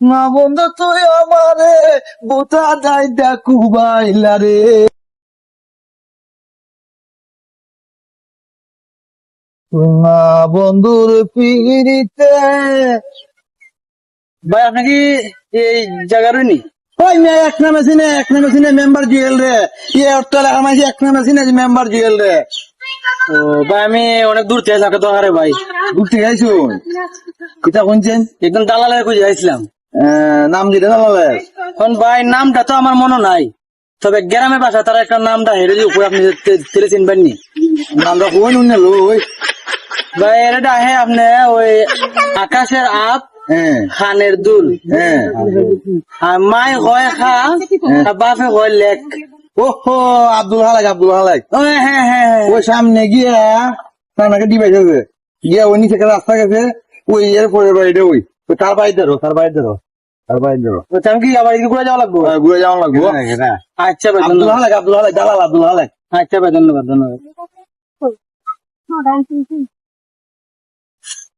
না বন্ধু তুই আমারে বোতা যাই দেখু বাইলা রে। না বন্ধুর পিড়িতে। ভাই আপনি কি এই জায়গারই নি ওই মেয়ে এক নামে সিনে এক নামে সিনে মেম্বার জুয়েল রে। ইয়ে অর্থ লেখা মাঝে এক নামে সিনে মেম্বার জুয়েল রে। ও ভাই আমি অনেক দূর থেকে থাকা দরকারে ভাই। ঘুরতে গাইছো কিতা শুনছেন? একদম দালালের খুঁজে আসছিলাম আহ, নাম দিতে এখন ভাই নামটা তো আমার মনে নাই। তবে গ্রামে বাসা তার একটা নামটা হেরে দিয়ে উপরে আপনি তেলে চিনবেন নি। নামটা কই নুন লো ওই। ভাই এটা আহে আপনি ওই আকাশের আপ হ্যাঁ। খানের দুল। হ্যাঁ। আর মাই হয় খা আর বাপে হয় লেক। ওহো আব্দুল হালাক আব্দুল হালাক হ্যাঁ হ্যাঁ হ্যাঁ ওই সামনে গিয়া সামনে ডিভাইস আছে। গিয়া ওই নিচে রাস্তা গেছে ওই এর পরে বাড়িটা ওই। তার বাড়ি ধরো তার বাড়ি ধরো তার বাড়ি ধরো আমি কি আবার এদিকে ঘুরে যাওয়া লাগবো? আহ, ঘুরে যাওয়া লাগবো। আচ্ছা ভাই আব্দুল ধন্যবাদ। হালাক আব্দুল হালাক দালাল আব্দুল হালাক। আচ্ছা ভাই ধন্যবাদ ধন্যবাদ।